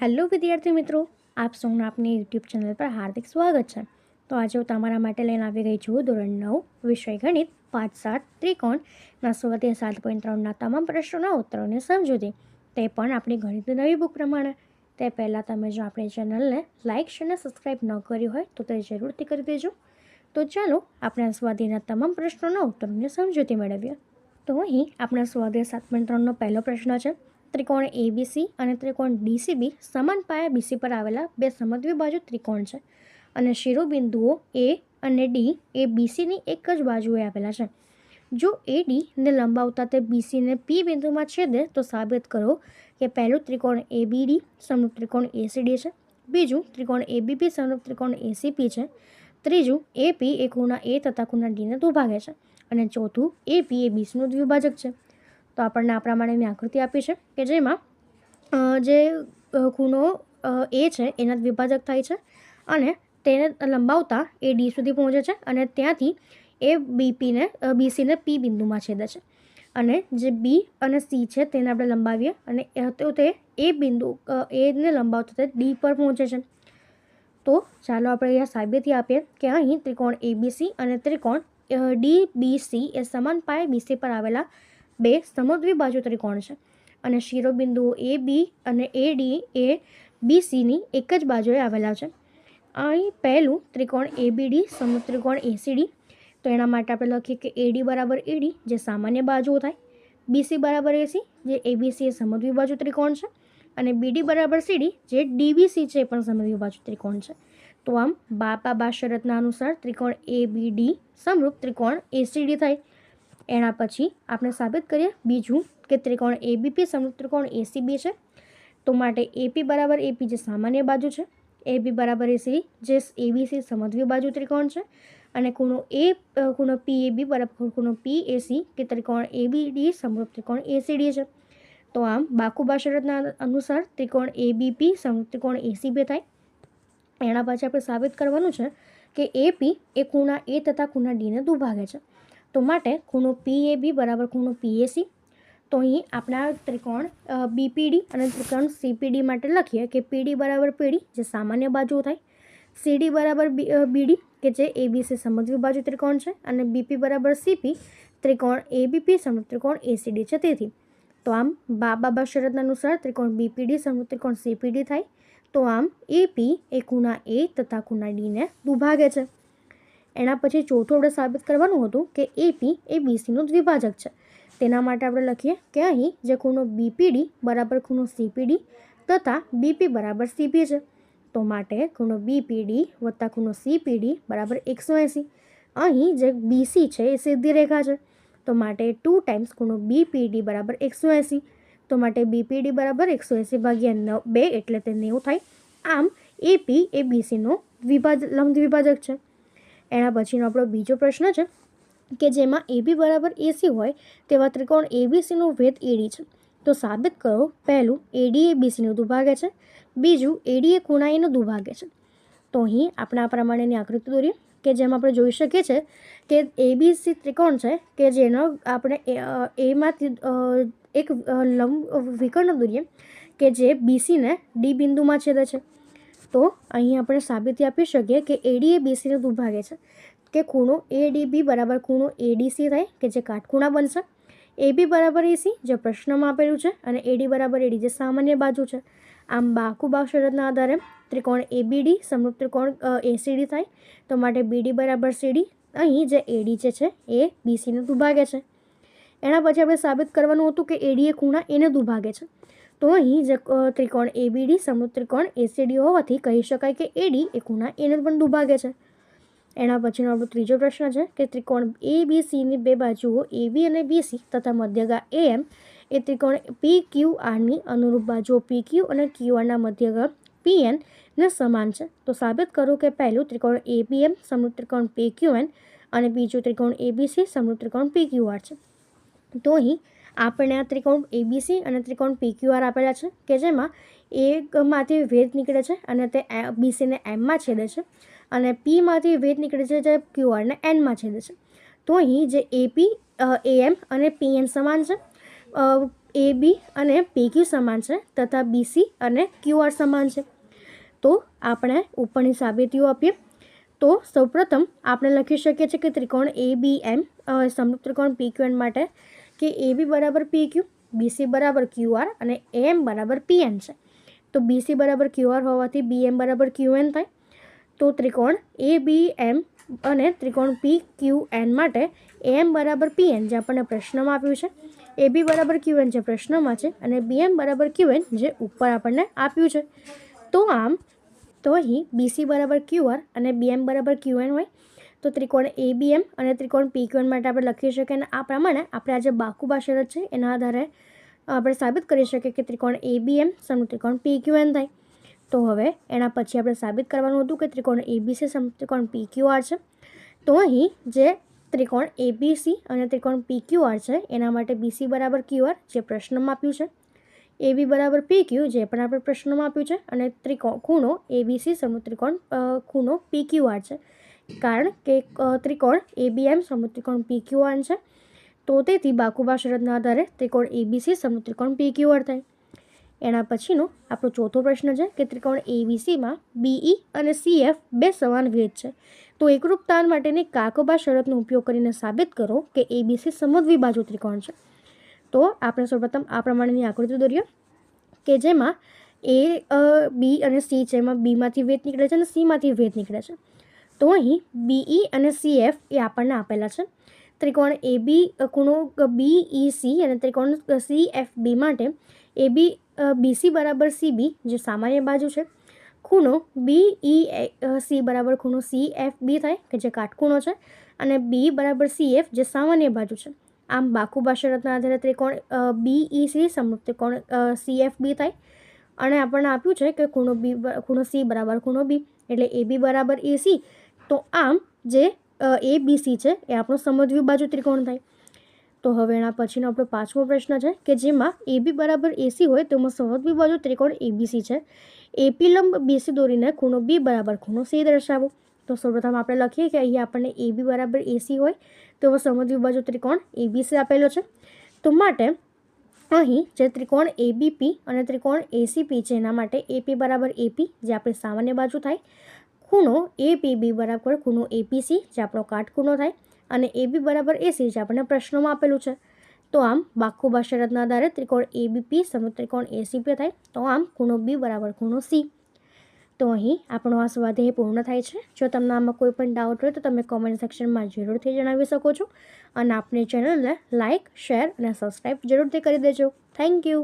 Hello વિદ્યાર્થી મિત્રો, આપ સૌનું આપની યુટ્યુબ ચેનલ પર હાર્દિક સ્વાગત છે. તો આજે હું તમારા માટે લઈને આવી ગઈ છું ધોરણ નવ, વિષય ગણિત પાંચ સાત ત્રિકોણના સ્વાધ્યાય સાત પોઈન્ટ ત્રણના તમામ પ્રશ્નોના ઉત્તરોને સમજૂતી. તે પણ આપણી ગણિતની નવી બુક પ્રમાણે. તે પહેલાં તમે જો આપણી ચેનલને લાઇક અને સબસ્ક્રાઈબ ન કર્યું હોય, તો તે જરૂરથી કરી દેજો. તો ચાલો આપણે આ તમામ પ્રશ્નોના ઉત્તરોની સમજૂતી મેળવીએ. તો અહીં આપણા સ્વાધ્યાય સાત પોઈન્ટ ત્રણનો પહેલો પ્રશ્ન છે. ત્રિકોણ એબીસી અને ત્રિકોણ ડીસીબી સમાન પાયા બીસી પર આવેલા બે સમદ્વી બાજુ ત્રિકોણ છે. અને શિરોબિંદુઓ એ અને ડી એ બીસીની એક જ બાજુએ આવેલા છે. જો એ ડીને લંબાવતા તે બીસીને પી બિંદુમાં છેદે તો સાબિત કરો કે પહેલું ત્રિકોણ એબીડી સમરૂપ ત્રિકોણ એસીડી છે. બીજું ત્રિકોણ એબીપી સમરૂપ ત્રિકોણ એસીપી છે. ત્રીજું એપી એ ખૂણા એ તથા ખૂણા ડીને દુભાગે છે. અને ચોથું એપી એ બીસીનું દ્વિભાજક છે. તો આપણને આ પ્રમાણેની આકૃતિ આપી છે કે જેમાં જે ખૂણો એ છે, એના વિભાજક થાય છે અને તેને લંબાવતા એ ડી સુધી પહોંચે છે અને ત્યાંથી એ બીપીને બીસીને પી બિંદુમાં છેદે છે. અને જે બી અને સી છે તેને આપણે લંબાવીએ અને તો તે એ બિંદુ એને લંબાવતા તે ડી પર પહોંચે છે. તો ચાલો આપણે અહીંયા સાબિતી આપીએ કે અહીં ત્રિકોણ એબીસી અને ત્રિકોણ ડી બી સી એ સમાન પાયે બીસી પર આવેલા બે સમદ્વી બાજુ ત્રિકોણ છે. અને શિરોબિંદુઓ એ બી અને એ ડી એ બી સીની એક જ બાજુએ આવેલા છે. અહીં પહેલું ત્રિકોણ એબીડી સમત્રિકોણ એસીડી તો એના માટે આપણે લખીએ કે એડી બરાબર એડી જે સામાન્ય બાજુઓ થાય. બીસી બરાબર એસી જે એબીસી એ સમદ્વી બાજુ ત્રિકોણ છે. અને બીડી બરાબર સીડી જે ડીબીસી છે એ પણ સમદ્વી બાજુ ત્રિકોણ છે. તો આમ બાપા બા શરતના અનુસાર ત્રિકોણ એ બી ડી, સમરૂપ ત્રિકોણ એસીડી થાય. એના પછી આપણે સાબિત કરીએ બીજું કે ત્રિકોણ એબીપી સમરૂપ ત્રિકોણ એસીબી છે. તો માટે એપી બરાબર એપી જે સામાન્ય બાજુ છે. એબી બરાબર એસી જે એબીસી સમધવી બાજુ ત્રિકોણ છે. અને ખૂણો એ ખૂણો પી બી બરાબર ખૂણો પી એસી કે ત્રિકોણ એબીડી સમરૂપ ત્રિકોણ એસીડી છે. તો આમ બાકુબા શરતના અનુસાર ત્રિકોણ એબીપી સમરૂપ ત્રિકોણ એસીબી થાય. એના પછી આપણે સાબિત કરવાનું છે કે એપી એ ખૂણા એ તથા ખૂણા ડીને દુભાગે છે. તો માટે ખૂણો પી એ બી બરાબર ખૂણો પીએસી તો અહીં આપણા ત્રિકોણ બીપીડી અને ત્રિકોણ સીપીડી માટે લખીએ કે પીડી બરાબર પીડી જે સામાન્ય બાજુ થાય. સીડી બરાબર બીડી કે જે એબીસી સમજવી બાજુ ત્રિકોણ છે. અને બીપી બરાબર સીપી ત્રિકોણ એબીપી સમૃદ્ધ ત્રિકોણ એસીડી છે. તેથી, તો આમ બા, બાબા શરતના અનુસાર ત્રિકોણ બીપીડી સમૃદ્ધ ત્રિકોણ સીપીડી થાય. તો આમ એપી એ ખૂણા એ તથા ખૂણા ડીને દુભાગે છે. એના પછી ચોથું આપણે સાબિત કરવાનું હતું કે એપી એ બીસીનું દ્વિભાજક છે. તેના માટે આપણે લખીએ કે અહીં જે ખૂણો બીપીડી બરાબર ખૂણો સીપીડી તથા બીપી બરાબર સીપી છે. તો માટે ખૂણો બીપીડી વત્તા ખૂણો સીપીડી બરાબર એકસો એંસી. અહીં જે બીસી છે એ સીધી રેખા છે. તો માટે ટુ ટાઈમ્સ ખૂણો બીપીડી બરાબર એકસો એંસી. તો માટે બીપીડી બરાબર એકસો એંસી ભાગ્યા નવ બે એટલે તે નેવું થાય. આમ એપી એ બીસીનો વિભાજ લંબ દ્વિભાજક છે. એના પછીનો આપણો બીજો પ્રશ્ન છે કે જેમાં એબી બરાબર એસી હોય તેવા ત્રિકોણ એબીસીનું વેદ એડી છે. તો સાબિત કરો, પહેલું એડી એ બીસીનું દુભાગે છે, બીજું એડી એ ખૂણા એનું દુભાગે છે. તો અહીં આપણે આ પ્રમાણેની આકૃતિ દોરીએ કે જેમાં આપણે જોઈ શકીએ છીએ કે એબીસી ત્રિકોણ છે કે જેનો આપણે એમાંથી એક લંબ વિકર્ણ દોરીએ કે જે બીસીને ડી બિંદુમાં છેદે છે. તો અહીં આપણે સાબિતી આપી શકીએ કે એડી એ બીસીને દુભાગે છે. કે ખૂણો એડીબી બરાબર ખૂણો એડીસી થાય કે જે કાટખૂણા બનશે. એબી બરાબર એસી જે પ્રશ્નમાં આપેલું છે અને એડી બરાબર એડી જે સામાન્ય બાજુ છે. આમ બાકુબા શરતના આધારે ત્રિકોણ એબીડી સમરૂપ ત્રિકોણ એસીડી થાય તો માટે બીડી બરાબર સીડી અહીં જે એડી જે છે એ બીસીને દુભાગે છે. એના પછી આપણે સાબિત કરવાનું હતું કે એડી એ ખૂણા એને દુભાગે છે. તો અહીં જે ત્રિકોણ એબીડી સમૃદ્ધ ત્રિકોણ એસીડી હોવાથી કહી શકાય કે એડી એ ખૂણા એને પણ દુભાગે છે. એના પછીનો આપણો ત્રીજો પ્રશ્ન છે કે ત્રિકોણ એ બી સીની બે બાજુઓ એબી અને બીસી તથા મધ્યગા એ એમ એ ત્રિકોણ પી ક્યુ આરની અનુરૂપ બાજુઓ પી ક્યુ અને ક્યુ આરના મધ્યગા પી એન ને સમાન છે. તો સાબિત કરો કે પહેલું ત્રિકોણ એબીએમ સમૃદ્ધ ત્રિકોણ પી ક્યુ એન અને બીજું ત્રિકોણ એબીસી સમૃદ્ધ ત્રિકોણ પી ક્યુ આર છે. તો અહીં આપણે આ ત્રિકોણ એબીસી અને ત્રિકોણ પીક્યુઆર આપેલા છે, કે જેમાં એકમાંથી વેદ નીકળે છે અને તે બીસીને એમમાં છેદે છે અને પીમાંથી વેદ નીકળે છે જે ક્યુઆરને એનમાં છેદે છે. તો અહીં જે એપી એએમ અને પીએન સમાન છે એ બી અને પીક્યુ સમાન છે તથા બીસી અને ક્યુઆર સમાન છે. તો આપણે ઉપરની સાબિતીઓ આપીએ. તો સૌપ્રથમ આપણે લખી શકીએ છીએ કે ત્રિકોણ એ બી એમ સમરૂપ ત્રિકોણ પી ક્યુ એન માટે કે એ બી બરાબર પી ક્યુ બીસી બરાબર ક્યુઆર અને એમ બરાબર પીએન છે. તો બીસી બરાબર ક્યુઆર હોવાથી બી એમ બરાબર ક્યુએન થાય. તો ત્રિકોણ એ બી એમ અને ત્રિકોણ પી ક્યુ એન માટે એમ બરાબર પીએન જે આપણને પ્રશ્નમાં આપ્યું છે. એ બી બરાબર ક્યુએન જે પ્રશ્નમાં છે અને બી એમ બરાબર ક્યુએન જે ઉપર આપણને આપ્યું છે. તો આમ, તો અહીં બીસી બરાબર ક્યુઆર અને બીએમ બરાબર ક્યુએન હોય. તો ત્રિકોણ એ બી એમ અને ત્રિકોણ પી ક્યુએન માટે આપણે લખી શકીએ અને આ પ્રમાણે આપણે આ જે બાકુબા શરત છે એના આધારે આપણે સાબિત કરી શકીએ કે ત્રિકોણ એ બી એમ સમનું ત્રિકોણ પી ક્યુએન થાય. તો હવે એના પછી આપણે સાબિત કરવાનું હતું કે ત્રિકોણ એબીસી સમ ત્રિકોણ ક્યુઆર છે. તો અહીં જે ત્રિકોણ એબીસી અને ત્રિકોણ પી ક્યુઆર છે, એના માટે બીસી બરાબર ક્યુઆર જે પ્રશ્નમાં આપ્યું છે. એ બી બરાબર પી ક્યુ જે પણ આપણે પ્રશ્નમાં આપ્યું છે અને ત્રિકોણ ખૂણો એબીસી સમૂહ ત્રિકોણ ખૂણો પી ક્યુ આર છે. કારણ કે ત્રિકોણ એબીએમ સમૂહ ત્રિકોણ પી ક્યુ આર છે. તો તેથી બાકુબા શરતના આધારે ત્રિકોણ એબીસી સમૂહ ત્રિકોણ પી ક્યુ આર થાય. એના પછીનો આપણો ચોથો પ્રશ્ન છે કે ત્રિકોણ એબીસીમાં બીઈ અને સીએફ બે સમાન વેદ છે. તો એકરૂપતા માટેની કાકોબા શરતનો ઉપયોગ કરીને સાબિત કરો કે એબીસી સમદ્વિબાજુ ત્રિકોણ છે. તો આપણે સૌપ્રથમ આ પ્રમાણેની આકૃતિ દોરીએ કે જેમાં એ બી અને સી છે એમાં બીમાંથી વેદ નીકળે છે અને સીમાંથી વેદ નીકળે છે. તો અહીં બીઈ અને સીએફ એ આપણને આપેલા છે. ત્રિકોણ એ બી ખૂણો બીઈ સી અને ત્રિકોણ સી એફ બી માટે એ બી બીસી બરાબર સી બી જે સામાન્ય બાજુ છે. ખૂણો બી ઈ સી બરાબર ખૂણો સી એફ બી થાય, કે જે કાટખૂણો છે, અને બી બરાબર સી એફ જે સામાન્ય બાજુ છે. આમ બાકુ શરતના આધારે ત્રિકોણ બી ઈ સી સમરૂપ ત્રિકોણ સી એફ બી થાય. અને આપણને આપ્યું છે કે ખૂણો બી, ખૂણો સી બરાબર ખૂણો બી એટલે એ બી બરાબર એ સી તો આમ જે એ બી સી છે, એ આપણો સમદ્વિ બાજુ ત્રિકોણ થાય. તો હવે એના પછીનો આપણો પાંચમો પ્રશ્ન છે કે જેમાં એ બી બરાબર એસી હોય તેમાં સમદ્વિ બાજુ ત્રિકોણ એબીસી છે. એપી લંબ બીસી દોરીને ખૂણો બી બરાબર ખૂણો સી દર્શાવો. તો સૌપ્રથમ આપણે લખીએ કે અહીંયા આપણને એ બી બરાબર એસી હોય તો સમદ્વિ બાજુ ત્રિકોણ એબીસી આપેલો છે. તો માટે અહીં જે ત્રિકોણ એબીપી અને ત્રિકોણ એસીપી છે, એના માટે એપી બરાબર એપી જે આપણી સામાન્ય બાજુ થાય. ખૂણો એપીબી બરાબર ખૂણો એપીસી જે આપણો કાટખૂણો થાય અને એબી બરાબર એસી જે આપણને પ્રશ્નોમાં આપેલું છે. તો આમ બાકુબા શરતના આધારે ત્રિકોણ એબીપી સમ ત્રિકોણ એસીપી થાય. તો આમ ખૂણો બી બરાબર ખૂણો સી. તો અહીં આપણો આ સ્વાધ્યાય પૂર્ણ થાય છે. જો તમને આમાં કોઈ પણ ડાઉટ હોય તો તમે કોમેન્ટ સેક્શનમાં જરૂરથી જણાવી શકો છો. અને આપણી ચેનલને લાઇક શેર અને સબસ્ક્રાઈબ જરૂરથી કરી દેજો. Thank you